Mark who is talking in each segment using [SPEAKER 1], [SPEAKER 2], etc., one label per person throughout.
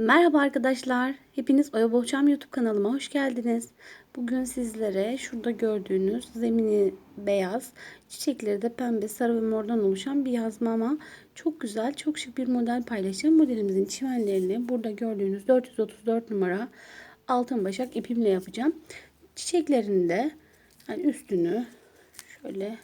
[SPEAKER 1] Merhaba arkadaşlar. Hepiniz Oya Bohçam YouTube kanalıma hoş geldiniz. Bugün sizlere şurada gördüğünüz zemini beyaz, çiçekleri de pembe, sarı ve mordan oluşan bir yazma ama çok güzel, çok şık bir model paylaşacağım. Modelimizin çimenlerini burada gördüğünüz 434 numara altın başak ipimle yapacağım. Çiçeklerini de yani üstünü şöyle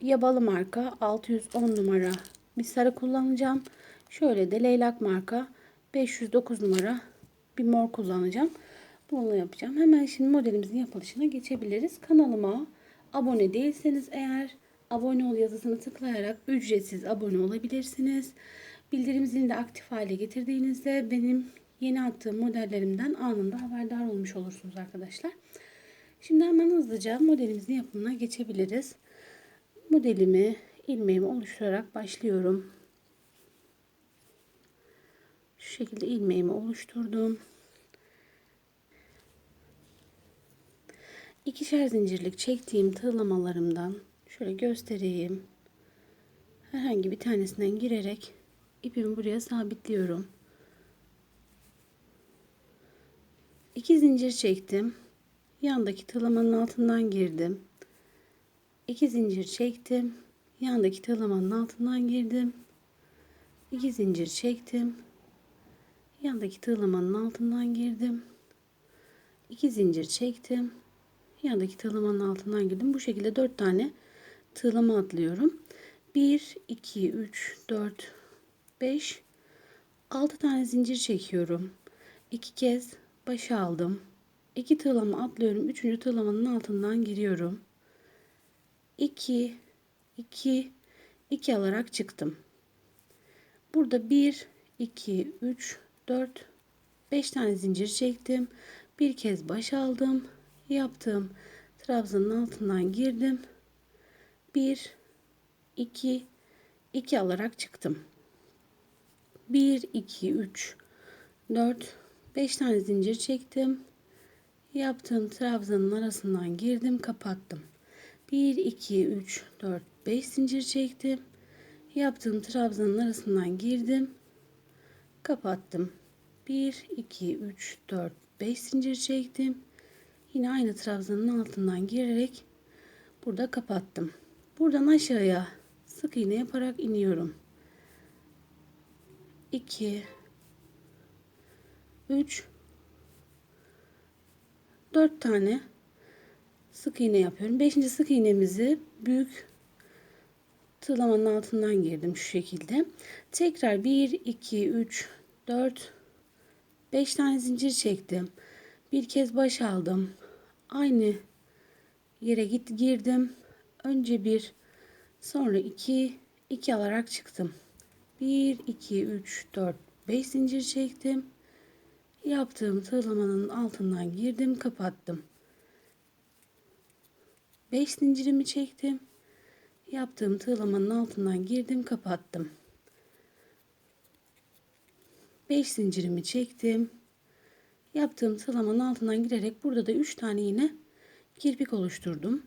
[SPEAKER 1] yabalı marka 610 numara bir sarı kullanacağım. Şöyle de leylak marka 509 numara bir mor kullanacağım. Bunu yapacağım. Hemen şimdi modelimizin yapılışına geçebiliriz. Kanalıma abone değilseniz eğer abone ol yazısını tıklayarak ücretsiz abone olabilirsiniz. Bildirim zilini de aktif hale getirdiğinizde benim yeni attığım modellerimden anında haberdar olmuş olursunuz arkadaşlar. Şimdi hemen hızlıca modelimizin yapımına geçebiliriz. Modelimi ilmeğimi oluşturarak başlıyorum şu şekilde ilmeğimi oluşturdum. İkişer zincirlik çektiğim tığlamalarımdan şöyle göstereyim. Herhangi bir tanesinden girerek ipimi buraya sabitliyorum. İki zincir çektim. Yandaki tığlamanın altından girdim. İki zincir çektim. Yandaki tığlamanın altından girdim. İki zincir çektim. Yandaki tığlamanın altından girdim. 2 zincir çektim. Yandaki tığlamanın altından girdim. Bu şekilde dört tane tığlama atlıyorum. Bir, iki, üç, dört, beş, altı tane zincir çekiyorum. İki kez başa aldım. İki tığlama atlıyorum. Üçüncü tığlamanın altından giriyorum. İki, iki, iki alarak çıktım. Burada bir, iki, üç 4 5 tane zincir çektim. Bir kez baş aldım. yaptım. trabzanın altından girdim. 1 2 2 alarak çıktım. 1 2 3 4 5 tane zincir çektim. Yaptım. trabzanın arasından girdim, kapattım. 1 2 3 4 5 zincir çektim. Yaptım. trabzanın arasından girdim, kapattım. 1, 2, 3, 4, 5 zincir çektim. Yine aynı trabzanın altından girerek burada kapattım. Buradan aşağıya sık iğne yaparak iniyorum. 2 3 4 tane sık iğne yapıyorum. 5. sık iğnemizi büyük tığlamanın altından girdim şu şekilde. Tekrar 1 2 3 4 5 tane zincir çektim. Bir kez baş aldım. Aynı yere git girdim. Önce bir, sonra iki, iki alarak çıktım. 1 2 3 4 5 zincir çektim. Yaptığım tığlamanın altından girdim, kapattım. 5 zincirimi çektim. Yaptığım tığlamanın altından girdim, kapattım. 5 zincirimi çektim. Yaptığım salamanın altından girerek burada da 3 tane yine kirpik oluşturdum.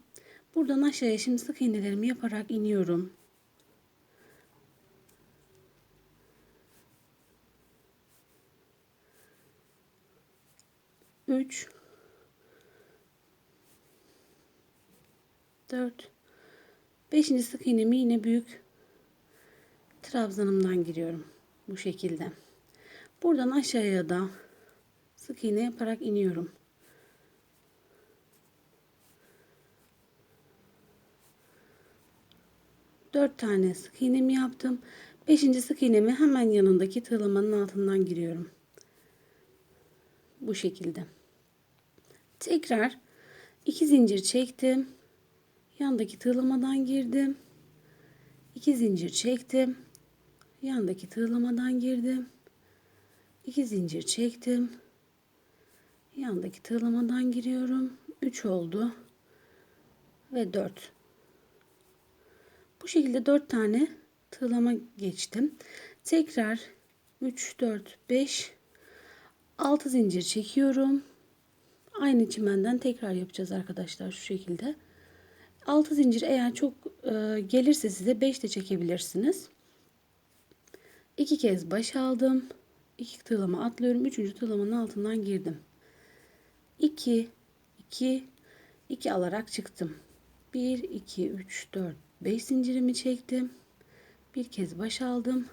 [SPEAKER 1] Buradan aşağıya şimdi sık iğnelerimi yaparak iniyorum. Üç, dört, beşinci sık iğnemi yine büyük trabzanımdan giriyorum bu şekilde. Buradan aşağıya da sık iğne yaparak iniyorum. Dört tane sık iğnemi yaptım. Beşinci sık iğnemi hemen yanındaki tığlamanın altından giriyorum. Bu şekilde. Tekrar iki zincir çektim. Yandaki tığlamadan girdim. İki zincir çektim. Yandaki tığlamadan girdim. 2 zincir çektim. Yandaki tığlamadan giriyorum. 3 oldu. Ve 4. Bu şekilde 4 tane tığlama geçtim. Tekrar 3 4 5 6 zincir çekiyorum. Aynı çimenden tekrar yapacağız arkadaşlar şu şekilde. 6 zincir eğer çok e, gelirse size 5 de çekebilirsiniz. 2 kez baş aldım. 2 tığlama atlıyorum. 3. tığlamanın altından girdim. 2 2 2 alarak çıktım. 1 2 3 4 5 zincirimi çektim. Bir kez baş aldım.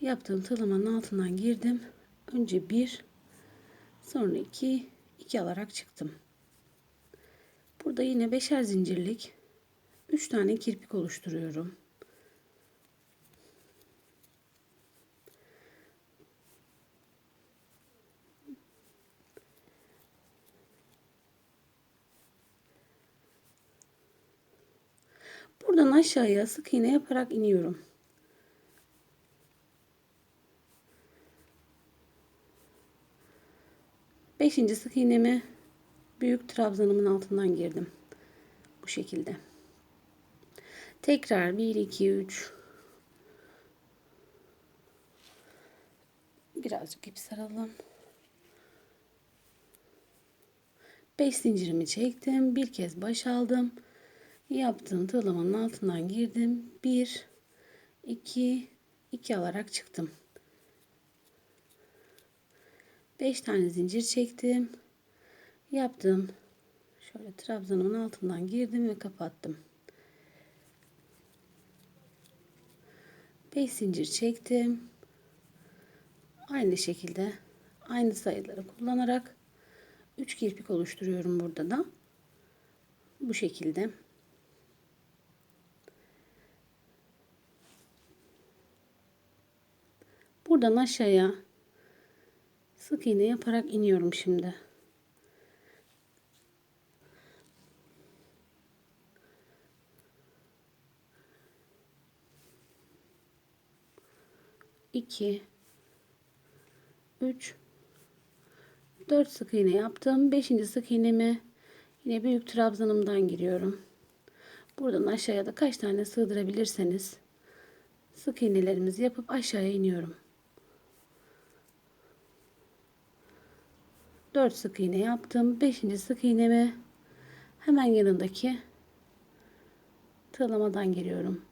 [SPEAKER 1] Yaptığım tığlamanın altından girdim. Önce 1 sonra 2 2 alarak çıktım. Burada yine beşer zincirlik 3 tane kirpik oluşturuyorum. Buradan aşağıya sık iğne yaparak iniyorum. Beşinci sık iğnemi büyük trabzanımın altından girdim. Bu şekilde. Tekrar 1, 2, 3. Birazcık ip saralım. 5 zincirimi çektim. Bir kez baş aldım yaptığım tığlamanın altından girdim. 1 2 2 alarak çıktım. 5 tane zincir çektim. Yaptım. Şöyle trabzanımın altından girdim ve kapattım. 5 zincir çektim. Aynı şekilde aynı sayıları kullanarak 3 kirpik oluşturuyorum burada da. Bu şekilde. buradan aşağıya sık iğne yaparak iniyorum şimdi. İki, üç, dört sık iğne yaptım. Beşinci sık iğnemi yine büyük trabzanımdan giriyorum. Buradan aşağıya da kaç tane sığdırabilirseniz sık iğnelerimizi yapıp aşağıya iniyorum. 4 sık iğne yaptım. 5. sık iğnemi hemen yanındaki tığlamadan giriyorum.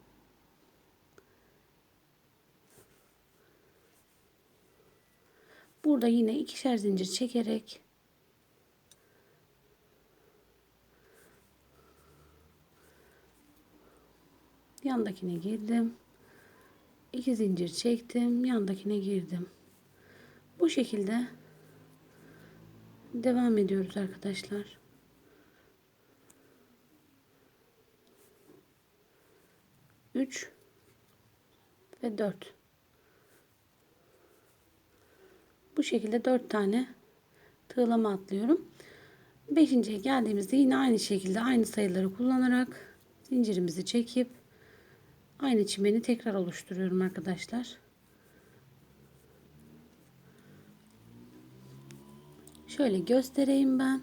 [SPEAKER 1] Burada yine ikişer zincir çekerek yandakine girdim. 2 zincir çektim, yandakine girdim. Bu şekilde devam ediyoruz arkadaşlar. Üç ve dört. Bu şekilde dört tane tığlama atlıyorum. Beşinciye geldiğimizde yine aynı şekilde aynı sayıları kullanarak zincirimizi çekip aynı çimeni tekrar oluşturuyorum arkadaşlar. Şöyle göstereyim ben.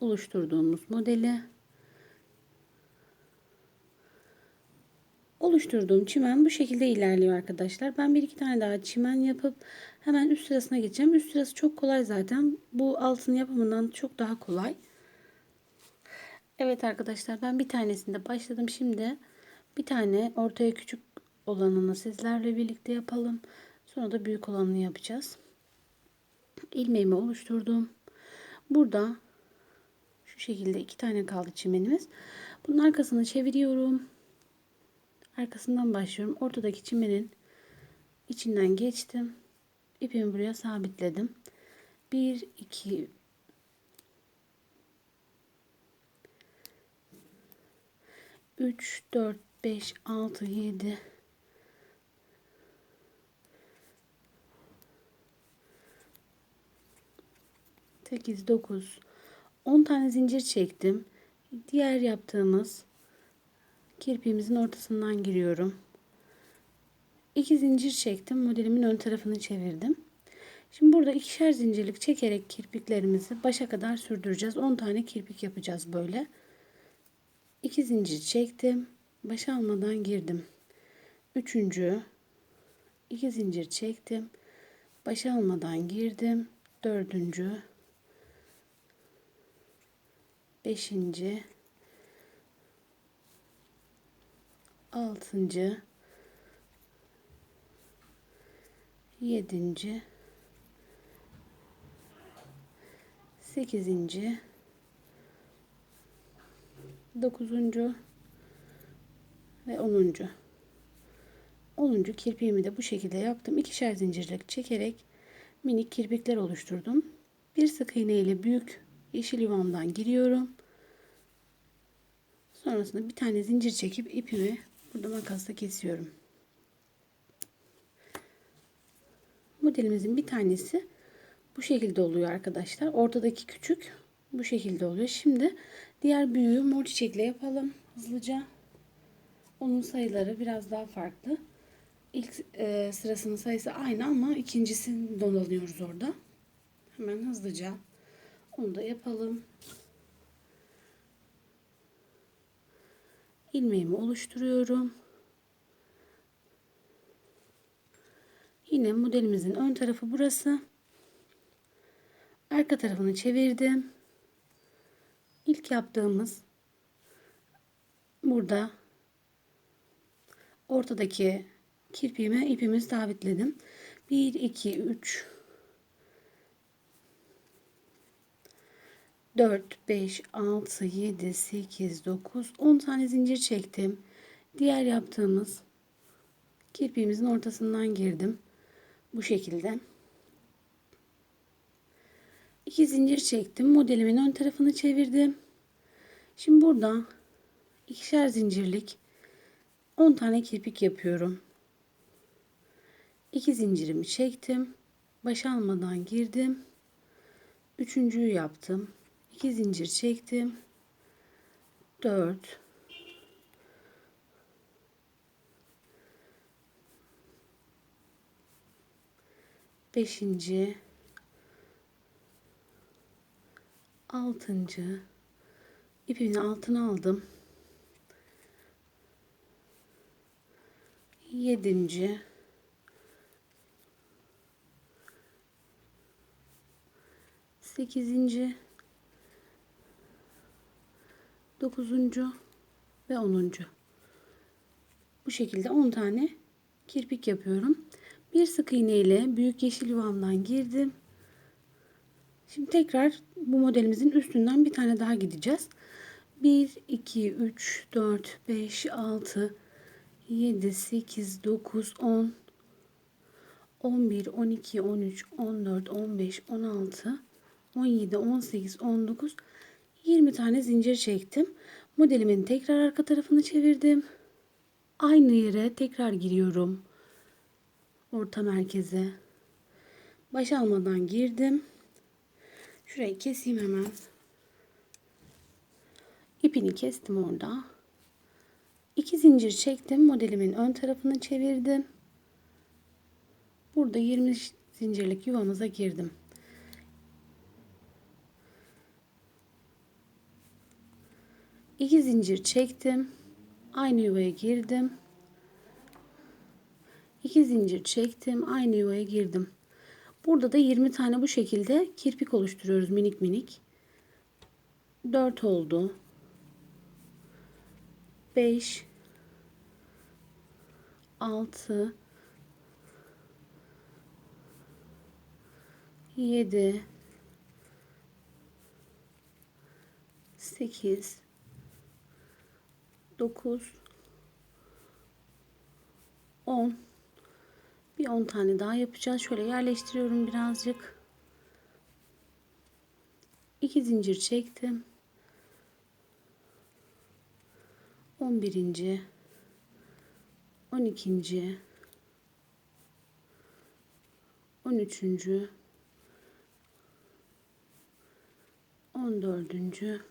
[SPEAKER 1] Oluşturduğumuz modeli. Oluşturduğum çimen bu şekilde ilerliyor arkadaşlar. Ben bir iki tane daha çimen yapıp hemen üst sırasına geçeceğim. Üst sırası çok kolay zaten. Bu altın yapımından çok daha kolay. Evet arkadaşlar ben bir tanesinde başladım. Şimdi bir tane ortaya küçük olanını sizlerle birlikte yapalım. Sonra da büyük olanını yapacağız ilmeğimi oluşturdum. Burada şu şekilde iki tane kaldı çimenimiz. Bunun arkasını çeviriyorum. Arkasından başlıyorum. Ortadaki çimenin içinden geçtim. İpimi buraya sabitledim. 1 2 3 4 5 6 7 8, 9, 10 tane zincir çektim. Diğer yaptığımız kirpiğimizin ortasından giriyorum. 2 zincir çektim. Modelimin ön tarafını çevirdim. Şimdi burada ikişer zincirlik çekerek kirpiklerimizi başa kadar sürdüreceğiz. 10 tane kirpik yapacağız böyle. 2 zincir çektim. Başa almadan girdim. Üçüncü. 2 zincir çektim. Başa almadan girdim. Dördüncü beşinci, altıncı, yedinci, sekizinci, dokuzuncu ve onuncu. Onuncu kirpiğimi de bu şekilde yaptım. İkişer zincirlik çekerek minik kirpikler oluşturdum. Bir sık iğne ile büyük yeşil yuvamdan giriyorum. Sonrasında bir tane zincir çekip ipimi burada makasla kesiyorum. Modelimizin bir tanesi bu şekilde oluyor arkadaşlar. Ortadaki küçük bu şekilde oluyor. Şimdi diğer büyüğü mor çiçekle yapalım hızlıca. Onun sayıları biraz daha farklı. İlk e, sırasının sayısı aynı ama ikincisini donalıyoruz orada. Hemen hızlıca onu da yapalım. ilmeğimi oluşturuyorum. Yine modelimizin ön tarafı burası. Arka tarafını çevirdim. İlk yaptığımız burada ortadaki kirpiğime ipimizi davetledim. 1 2 3 4, 5, 6, 7, 8, 9, 10 tane zincir çektim. Diğer yaptığımız kirpiğimizin ortasından girdim. Bu şekilde. 2 zincir çektim. Modelimin ön tarafını çevirdim. Şimdi burada ikişer zincirlik 10 tane kirpik yapıyorum. 2 zincirimi çektim. Baş almadan girdim. Üçüncüyü yaptım. 2 zincir çektim. 4 5. 6. ipimin altına aldım. 7. Sekizinci 9. ve 10. Bu şekilde 10 tane kirpik yapıyorum. Bir sık iğne ile büyük yeşil yuvamdan girdim. Şimdi tekrar bu modelimizin üstünden bir tane daha gideceğiz. 1, 2, 3, 4, 5, 6, 7, 8, 9, 10, 11, 12, 13, 14, 15, 16, 17, 18, 19, 19. 20 tane zincir çektim. Modelimin tekrar arka tarafını çevirdim. Aynı yere tekrar giriyorum. Orta merkeze. Baş almadan girdim. Şurayı keseyim hemen. İpini kestim orada. 2 zincir çektim. Modelimin ön tarafını çevirdim. Burada 20 zincirlik yuvamıza girdim. 2 zincir çektim. Aynı yuvaya girdim. 2 zincir çektim. Aynı yuvaya girdim. Burada da 20 tane bu şekilde kirpik oluşturuyoruz minik minik. 4 oldu. 5 6 7 8 9 10 bir 10 tane daha yapacağız. Şöyle yerleştiriyorum birazcık. 2 zincir çektim. 11. 12. 13. 14.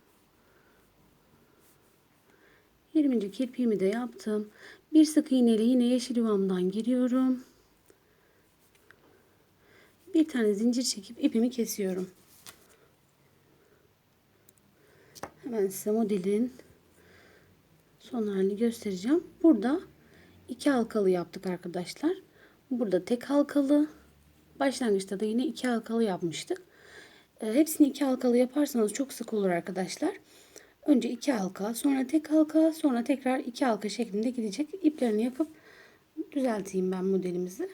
[SPEAKER 1] 20. kirpiğimi de yaptım. Bir sık iğneyle yine yeşil yuvamdan giriyorum. Bir tane zincir çekip ipimi kesiyorum. Hemen size modelin son halini göstereceğim. Burada iki halkalı yaptık arkadaşlar. Burada tek halkalı. Başlangıçta da yine iki halkalı yapmıştık. Ee, hepsini iki halkalı yaparsanız çok sık olur arkadaşlar. Önce iki halka, sonra tek halka, sonra tekrar iki halka şeklinde gidecek. iplerini yapıp düzelteyim ben modelimizi.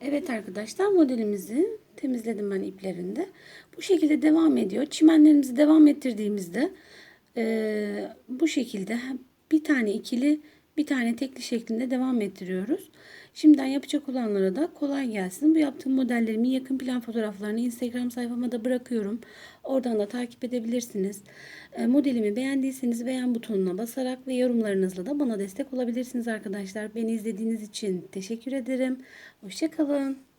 [SPEAKER 1] Evet arkadaşlar modelimizi temizledim ben iplerinde. Bu şekilde devam ediyor. Çimenlerimizi devam ettirdiğimizde e, bu şekilde bir tane ikili bir tane tekli şeklinde devam ettiriyoruz. Şimdiden yapacak olanlara da kolay gelsin. Bu yaptığım modellerimin yakın plan fotoğraflarını Instagram sayfama da bırakıyorum. Oradan da takip edebilirsiniz. E, modelimi beğendiyseniz beğen butonuna basarak ve yorumlarınızla da bana destek olabilirsiniz arkadaşlar. Beni izlediğiniz için teşekkür ederim. Hoşçakalın.